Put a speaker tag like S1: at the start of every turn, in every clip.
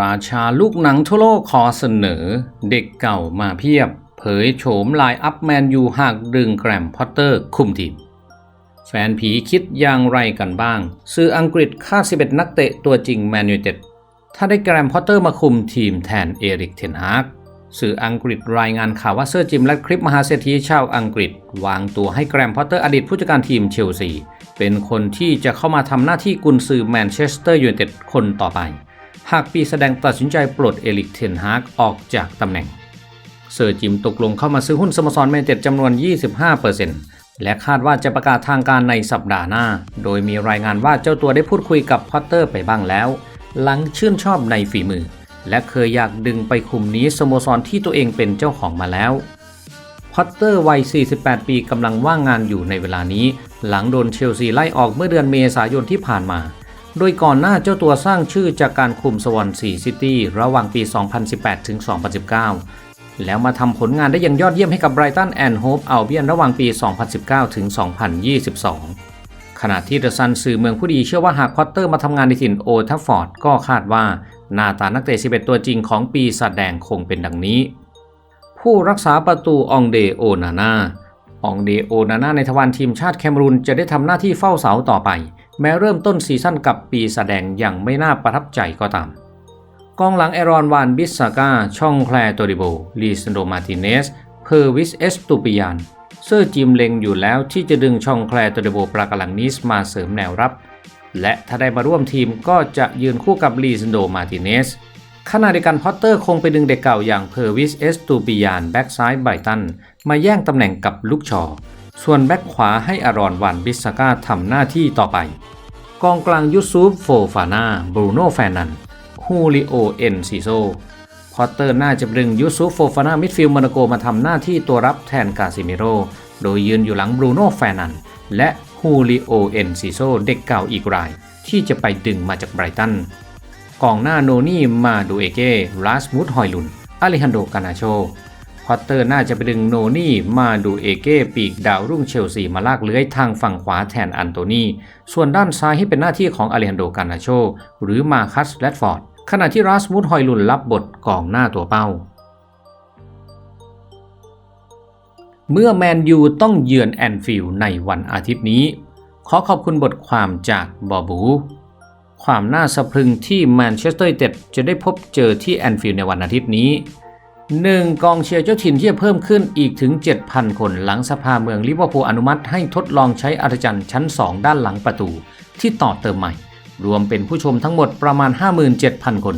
S1: ราชาลูกหนังทั่วโลกขอเสนอ เด็กเก่ามาเพียบ เผยโฉมลายอัพแมนยูหากดึงแกรมพอตเตอร์คุมทีม แฟนผีคิดอย่างไรกันบ้างซื้ออังกฤษค่า 11 นักเตะตัวจริงแมนยูเต็ดถ้าได้แกรมพอตเตอร์มาคุมทีมแทนเอริกเทนฮากสื่ออังกฤษรายงานข่าวว่าเซอร์จิมและคลิปมหาเศรษฐีชาวอังกฤษ วางตัวให้แกรมพอตเตอร์อดีตผู้จัดการทีมเชลซีเป็นคนที่จะเข้ามาทำหน้าที่กุนซือแมนเชสเตอร์ยูไนเต็ดคนต่อไป หากปีแสดงตัดสินใจปลดเอลิกเทนฮากออกจากตำแหน่ง เซอร์จิมตกลงเข้ามาซื้อหุ้นสโมสรแมนเต็ดจำนวน 25%และคาดว่าจะประกาศทางการในสัปดาห์หน้า โดยมีรายงานว่าเจ้าตัวได้พูดคุยกับพอตเตอร์ไปบ้างแล้ว หลังชื่นชอบในฝีมือ และเคยอยากดึงไปคุมนี้สโมสรที่ตัวเองเป็นเจ้าของมาแล้วพอตเตอร์วัย 48 ปีกำลังว่างงานอยู่ในเวลานี้ หลังโดนเชลซีไล่ออกเมื่อเดือนเมษายนที่ผ่านมา โดยก่อนหน้าเจ้าตัวสร้างชื่อจากการคุมสวอนซีซิตี้ระหว่างปี 2018 ถึง 2019 แล้วมาทำผลงานได้อย่างยอดเยี่ยมให้กับไบรตันแอนด์โฮปอัลเบียนระหว่างปี 2019 ถึง 2022 ขณะที่เดอะซันสื่อเมืองผู้ดีเชื่อว่าหากพอตเตอร์มาทำงานในถิ่นโอทัฟฟอร์ดก็คาดว่าหน้าตานักเตะ 11 ตัวจริงของปีศาจแดงคงเป็นดังนี้ ผู้รักษาประตูองเดโอนานาองเดโอนานาในทวารทีมชาติแคมรูนจะได้ทำหน้าที่เฝ้าเสาต่อไป แม้เริ่มต้นซีซั่นกับปีแสดงอย่างไม่น่าประทับใจก็ตาม กองหลังเอรอนวานบิสซาก้า ช่องแคลโตดิโบ ลีซันโดมาติเนส เพอร์วิสเอสตูปิยาน เซอร์จิมเล็งอยู่แล้วที่จะดึงช่องแคลโตดิโบปรากำลังนิสมาเสริมแนวรับ และถ้าได้มาร่วมทีมก็จะยืนคู่กับลีซันโดมาติเนสขณะเดียวกันพอตเตอร์คงไปดึงเด็กเก่าอย่างเพอร์วิสเอสตูปิยานแบ็กซ้ายไบตันมาแย่งตำแหน่งกับลูกชอ ส่วนแบ็กขวาให้อารอนวันบิสซาก้าทำหน้าที่ต่อไป กองกลางยูซูฟโฟฟานาบรูโนแฟนันฮูริโอเอ็นซิโซพอตเตอร์น่าจะดึงยูซูฟโฟฟานามิดฟิลด์มนาโกมาทำหน้าที่ตัวรับแทนกาซิเมโร โดยยืนอยู่หลังบรูโนแฟนันและฮูริโอเอ็นซิโซเด็กเก่าอีกราย ที่จะไปดึงมาจากไบรตันกองหน้าโนนี่มาดูเอเก้ลาสมูดฮอยลุนอเลฮันโดกานาโช พอตเตอร์น่าจะไปดึงโนนี่มาดูเอเก้ปีกดาวรุ่งเชลซีมาลากเลื้อยทางฝั่งขวาแทนอันโตนี ส่วนด้านซ้ายให้เป็นหน้าที่ของอเลฮันโดกานาโช หรือมาคัสแรดฟอร์ด ขณะที่ราสมูดฮอยลุนรับบทกองหน้าตัวเป้า เมื่อแมนยูต้องเยือนแอนฟิลด์ในวันอาทิตย์นี้ ขอขอบคุณบทความจากบอบู ความน่าสะพรึงที่แมนเชสเตอร์เต็ดจะได้พบเจอที่แอนฟิลด์ในวันอาทิตย์นี้ 1. กองเชียร์เจ้าถิ่นที่จะเพิ่มขึ้นอีกถึง 7,000 คนหลังสภาเมืองลิเวอร์พูลอนุมัติให้ทดลองใช้อาจารย์ชั้น 2 ด้านหลังประตู ที่ต่อเติมใหม่ รวมเป็นผู้ชมทั้งหมดประมาณ 57,000 คน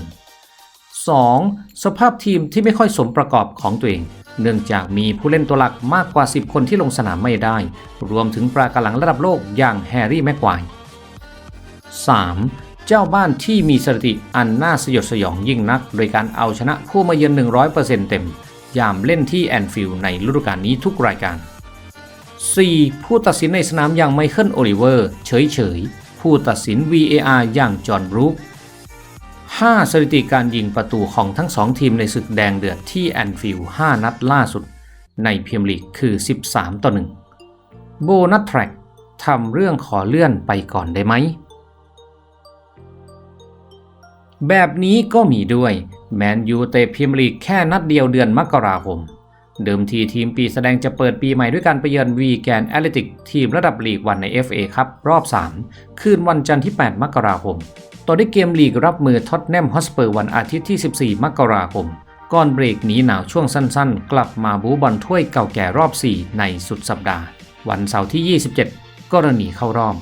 S1: 2. สภาพทีมที่ไม่ค่อยสมประกอบของตัวเอง เนื่องจากมีผู้เล่นตัวหลักมากกว่า 10 คนที่ลงสนามไม่ได้ รวมถึงปรากำลังระดับโลกอย่างแฮร์รี่แม็กควาย 3. เจ้าบ้านที่มีสถิติอันน่าสยดสยองยิ่งนัก โดยการเอาชนะผู้มาเยือน 100%เต็ม ยามเล่นที่แอนฟิลด์ในฤดูกาลนี้ทุกรายการ 4. ผู้ตัดสินในสนามอย่างไมเคิลโอลิเวอร์ เฉยๆผู้ตัดสิน VAR อย่างจอห์นบรูค 5. สถิติการยิงประตูของทั้งสองทีมในศึกแดงเดือดที่แอนฟิลด์5นัดล่าสุด ในพรีเมียร์ลีกคือ 13 ต่อ 1 โบนัสแทร็กทำเรื่องขอเลื่อนไปก่อนได้ไหม แบบนี้ก็มีด้วย แมนยูเตะพรีเมียร์ลีกแค่นัดเดียวเดือนมกราคม เดิมทีทีมปีแสดงจะเปิดปีใหม่ด้วยการไปเยือนวีแกนแอตเลติกทีมระดับลีกวันใน FA ครับรอบ 3 คืนวันจันทร์ที่ 8 มกราคม ต่อด้วยเกมลีกรับมือท็อตแนมฮอสเปอร์วันอาทิตย์ที่ 14 มกราคม ก่อนเบรกหนีหนาวช่วงสั้นๆ กลับมาบูบอลถ้วยเก่าแก่รอบ 4 ในสุดสัปดาห์ วันเสาร์ที่ 27 กรณีเข้ารอบ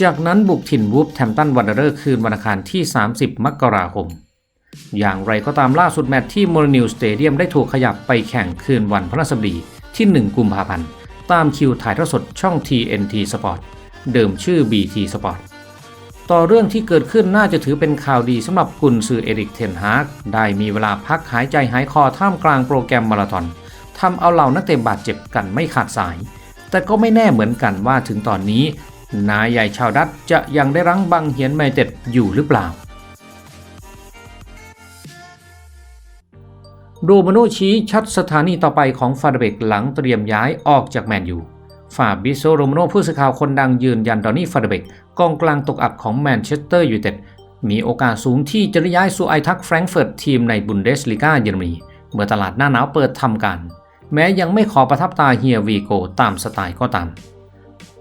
S1: จากนั้นบุกถิ่นวูฟแทมตันวันเดอร์คืนวันอังคารที่ 30 มกราคม อย่างไรก็ตามล่าสุดแมตช์ที่มโรนิวสเตเดียมได้ถูกขยับไปแข่งคืนวันพฤหัสบดีที่ 1 กุมภาพันธ์ ตามคิวถ่ายทอดสดช่อง TNT Sport เดิมชื่อ BT Sport ต่อเรื่องที่เกิดขึ้นน่าจะถือเป็นข่าวดีสำหรับกุนซือเอริกเทนฮากได้มีเวลาพักหายใจหายคอท่ามกลางโปรแกรมมาราธอนทำเอาเหล่านักเตะบาดเจ็บกันไม่ขาดสาย แต่ก็ไม่แน่เหมือนกันว่าถึงตอนนี้ นายใหญ่ชาวดัตจะยังได้รั้งบังเหียนไมเต็ดอยู่หรือเปล่าโรมาโนชี้ชัดสถานีต่อไปของฟาเดเบกหลังเตรียมย้ายออกจากแมนยูฟาบิโซโรมโนผู้สื่อข่าวคนดังยืนยันดอนนี่ฟาเดเบกกองกลางตกอับของแมนเชสเตอร์ยูไนเต็ดมีโอกาสสูงที่จะย้ายสู่ไอทักแฟรงเฟิร์ตทีมในบุนเดสลีกาเยอรมนีเมื่อตลาดหน้าหนาวเปิดทำการ แม้ยังไม่ขอประทับตาเฮียวีโกตามสไตล์ก็ตาม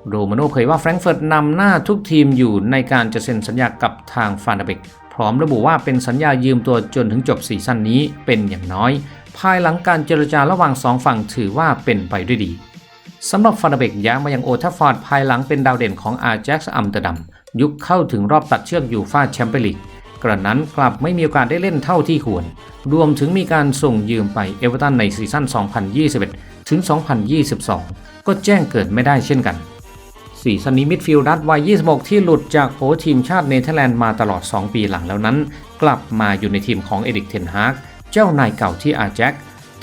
S1: โรมาโน่เผยว่าแฟรงก์เฟิร์ตนำหน้าทุกทีมอยู่ในการจะเซ็นสัญญากับทางฟานเบกพร้อมระบุว่าเป็นสัญญายืมตัวจนถึงจบซีซั่นนี้เป็นอย่างน้อย ภายหลังการเจรจาระหว่างสองฝั่งถือว่าเป็นไปด้วยดีสำหรับฟานเบกย้ายมายังโอทัฟฟอร์ดภายหลังเป็นดาวเด่นของอาแจ็กซ์อัมเตอร์ดัมยุคเข้าถึงรอบตัดเชือกยูฟาแชมเปี้ยนลีกกระนั้นกลับไม่มีโอกาสได้เล่นเท่าที่ควร รวมถึงมีการส่งยืมไปเอเวอร์ตันในซีซั่น 2021 ถึง 2022 ก็แจ้งเกิดไม่ได้เช่นกัน ซีซั่นนี้มิดฟิลด์รัดวัย 26 ที่หลุดจากโผทีมชาติเนเธอร์แลนด์มาตลอด 2 ปีหลังแล้วนั้น กลับมาอยู่ในทีมของเอริกเทนฮากเจ้านายเก่าที่อาแจ็ค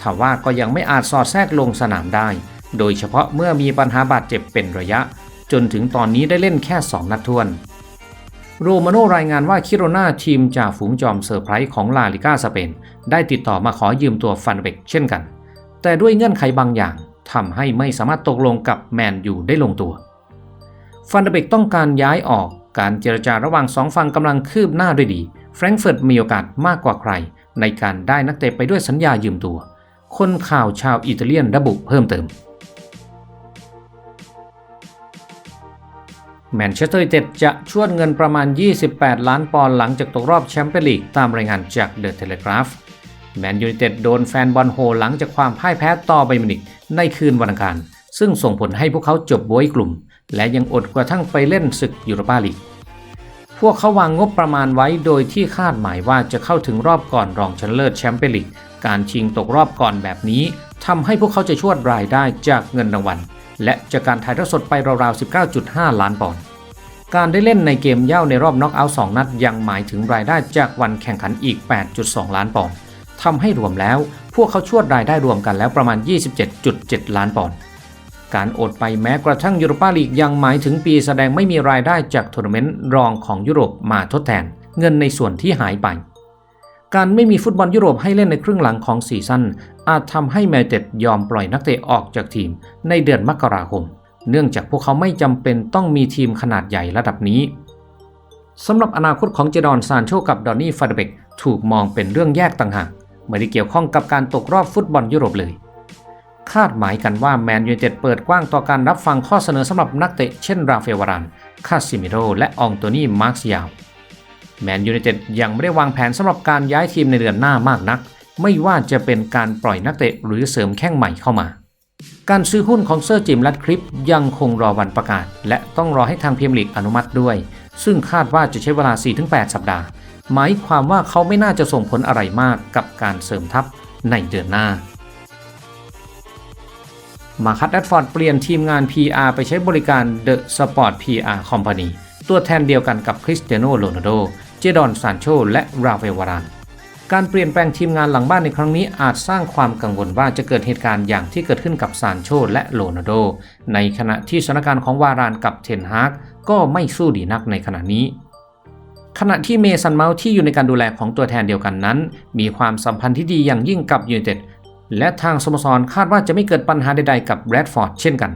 S1: ทว่าก็ยังไม่อาจสอดแทรกลงสนามได้ โดยเฉพาะเมื่อมีปัญหาบาดเจ็บเป็นระยะ จนถึงตอนนี้ได้เล่นแค่ 2 นัดทวน โรมาโนรายงานว่าคิโรนาทีมจากฝูงจอมเซอร์ไพรส์ของลาลิก้าสเปน ได้ติดต่อมาขอยืมตัวฟันเบกเช่นกัน แต่ด้วยเงื่อนไขบางอย่างทำให้ไม่สามารถตกลงกับแมนยูได้ลงตัว ฟันเดเบกต้องการย้ายออก การเจรจาระหว่างสองฝั่งกำลังคืบหน้าด้วยดีแฟรงก์เฟิร์ตมีโอกาสมากกว่าใคร ในการได้นักเตะไปด้วยสัญญายืมตัว คนข่าวชาวอิตาเลียนระบุเพิ่มเติมแมนเชสเตอร์ยูไนเต็ดจะชวดเงินประมาณ 28 ล้านปอนด์หลังจากตกรอบแชมเปี้ยนลีกตามรายงานจากเดอะเทเลกราฟแมนยูไนเต็ดโดนแฟนบอลโฮหลังจากความพ่ายแพ้ต่อไบมินิกในคืนวันอังคาร ซึ่งส่งผลให้พวกเขาจบบวยกลุ่ม และยังอดกระทั่งไปเล่นศึกยูโรปาลีก พวกเขาวางงบประมาณไว้โดยที่คาดหมายว่าจะเข้าถึงรอบก่อนรองชนะเลิศแชมเปี้ยนลีก การชิงตกรอบก่อนแบบนี้ทำให้พวกเขาจะชวดรายได้จากเงินรางวัล และจากการถ่ายทอดสดไปราวๆ 19.5 ล้านปอนด์การได้เล่นในเกมเย่าในรอบน็อกเอาท์2นัดยังหมายถึงรายได้จากวันแข่งขันอีก 8.2 ล้านปอนด์ทำให้รวมแล้ว พวกเขาชวดรายได้รวมกันแล้วประมาณ 27.7 ล้านปอนด์ การอดไปแม้กระทั่งยูโรปาลีกยังหมายถึงปีแสดงไม่มีรายได้จากทัวร์นาเมนต์รองของยุโรปมาทดแทน เงินในส่วนที่หายไป การไม่มีฟุตบอลยุโรปให้เล่นในครึ่งหลังของซีซั่นอาจทำให้แมนเต็ดยอมปล่อยนักเตะออกจากทีมในเดือนมกราคม เนื่องจากพวกเขาไม่จำเป็นต้องมีทีมขนาดใหญ่ระดับนี้สำหรับอนาคตของเจดอนซานโชกับดอนนี่ฟาเดเบกถูกมองเป็นเรื่องแยกต่างหากไม่ได้เกี่ยวข้องกับการตกรอบฟุตบอลยุโรปเลย คาดหมายกันว่าแมนยูเต็ดเปิดกว้างต่อการรับฟังข้อเสนอสำหรับนักเตะเช่นราเฟลวารานคาซิมิโรและอองโตนีมาร์คซิยาวแมนยูเต็ดยังไม่ได้วางแผนสำหรับการย้ายทีมในเดือนหน้ามากนัก ไม่ว่าจะเป็นการปล่อยนักเตะหรือเสริมแข้งใหม่เข้ามา การซื้อหุ้นของเซอร์จิมลัดคลิปยังคงรอวันประกาศ และต้องรอให้ทางเมียร์ลีกอนุมัติด้วย ซึ่งคาดว่าจะใช้เวลา 4-8 สัปดาห์ หมายความว่าเขาไม่น่าจะส่งผลอะไรมากกับการเสริมทัพในเดือนหน้า มาคัตแอดฟอร์ดเปลี่ยนทีมงาน PR ไปใช้บริการ The Sport PR Company ตัวแทนเดียวกันกับคริสเตียโนโรนัลโด เจดอนซานโช และราเฟวาราน การเปลี่ยนแปลงทีมงานหลังบ้านในครั้งนี้อาจสร้างความกังวลว่าจะเกิดเหตุการณ์อย่างที่เกิดขึ้นกับซานโชและโรนัลโด ในขณะที่สถานการณ์ของวารานกับเทนฮากก็ไม่สู้ดีนักในขณะนี้ขณะที่เมสันเมาที่อยู่ในการดูแลของตัวแทนเดียวกันนั้น มีความสัมพันธ์ที่ดีอย่างยิ่งกับยูไนเต็ด และทางสโมสรคาดว่าจะไม่เกิดปัญหาใดๆกับแรดฟอร์ดเช่นกัน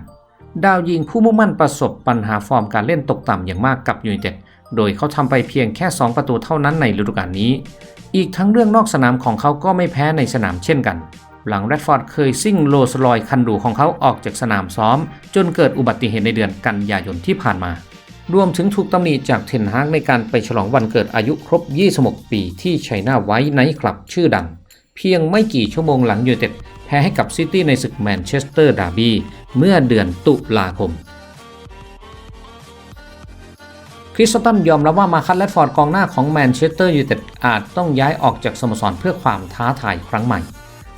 S1: ดาวยิงผู้มุ่งมั่นประสบปัญหาฟอร์มการเล่นตกต่ำอย่างมากกับยูไนเต็ด โดยเขาทำไปเพียงแค่ 2 ประตูเท่านั้นในฤดูกาลนี้ อีกทั้งเรื่องนอกสนามของเขาก็ไม่แพ้ในสนามเช่นกัน หลังแรดฟอร์ดเคยซิ่งโลสลอยคันดูของเขาออกจากสนามซ้อม จนเกิดอุบัติเหตุในเดือนกันยายนที่ผ่านมารวมถึงถูกตำหนิจากเทนฮากในการไปฉลองวันเกิดอายุครบ 26 ปีที่ชัยนาไว้ในคลับชื่อดัง เพียงไม่กี่ชั่วโมงหลังยูเต็ดแพ้ให้กับซิตี้ในศึกแมนเชสเตอร์ดาร์บี้เมื่อเดือนตุลาคม คริสตันยอมรับว่ามาคัตแรดฟอร์ดกองหน้าของแมนเชสเตอร์ยูเต็ดอาจต้องย้ายออกจากสโมสรเพื่อความท้าทายครั้งใหม่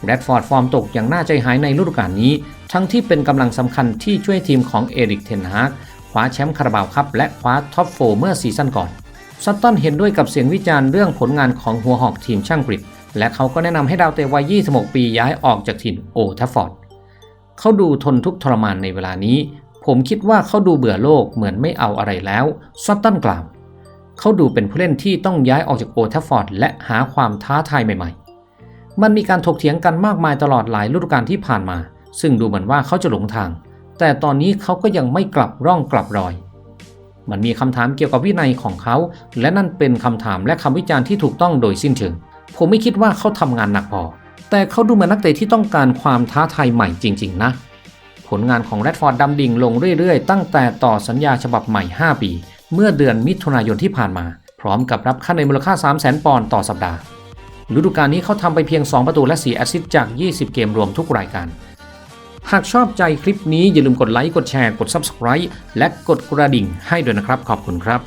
S1: แรดฟอร์ดฟอร์มตกอย่างน่าใจหายในฤดูกาลนี้ ทั้งที่เป็นกำลังสำคัญที่ช่วยทีมของเอริกเทนฮากคว้าแชมป์คาราบาวคัพและคว้าท็อปโฟเมื่อซีซั่นก่อนซัตตันเห็นด้วยกับเสียงวิจารณ์เรื่องผลงานของหัวหอกทีมช่างกริด และเขาก็แนะนำให้ดาวเตะวัย 26 ปีย้ายออกจากถิ่นโอทัฟฟอร์ดเขาดูทนทุกข์ทรมานในเวลานี้ ผมคิดว่าเขาดูเบื่อโลกเหมือนไม่เอาอะไรแล้วซัตตันกล่าวเขาดูเป็นผู้เล่นที่ต้องย้ายออกจากโอทัฟฟอร์ดและหาความท้าทายใหม่ ๆ มันมีการถกเถียงกันมากมายตลอดหลายฤดูกาลที่ผ่านมา ซึ่งดูเหมือนว่าเขาจะหลงทาง แต่ตอนนี้เขาก็ยังไม่กลับร่องกลับรอย มันมีคำถามเกี่ยวกับวินัยของเขา และนั่นเป็นคำถามและคำวิจารณ์ที่ถูกต้องโดยสิ้นเชิง ผมไม่คิดว่าเขาทำงานหนักพอ แต่เขาดูเหมือนนักเตะที่ต้องการความท้าทายใหม่จริง ๆ นะ ผลงานของแรดฟอร์ดดำดิ่งลงเรื่อยๆ ตั้งแต่ต่อสัญญาฉบับใหม่ 5 ปี เมื่อเดือนมิถุนายนที่ผ่านมา พร้อมกับรับค่าในมูลค่า 3 0 0 0 0 0 ปอนด์ต่อสัปดาห์ ฤดูกาลนี้เขาทำไปเพียง 2 ประตูและ 4 แอสซิสต์จาก 20 เกมรวมทุกรายการหากชอบใจคลิปนี้อย่าลืมกดไลค์ กดแชร์ กด Subscribe และกดกระดิ่งให้ด้วยนะครับ ขอบคุณครับ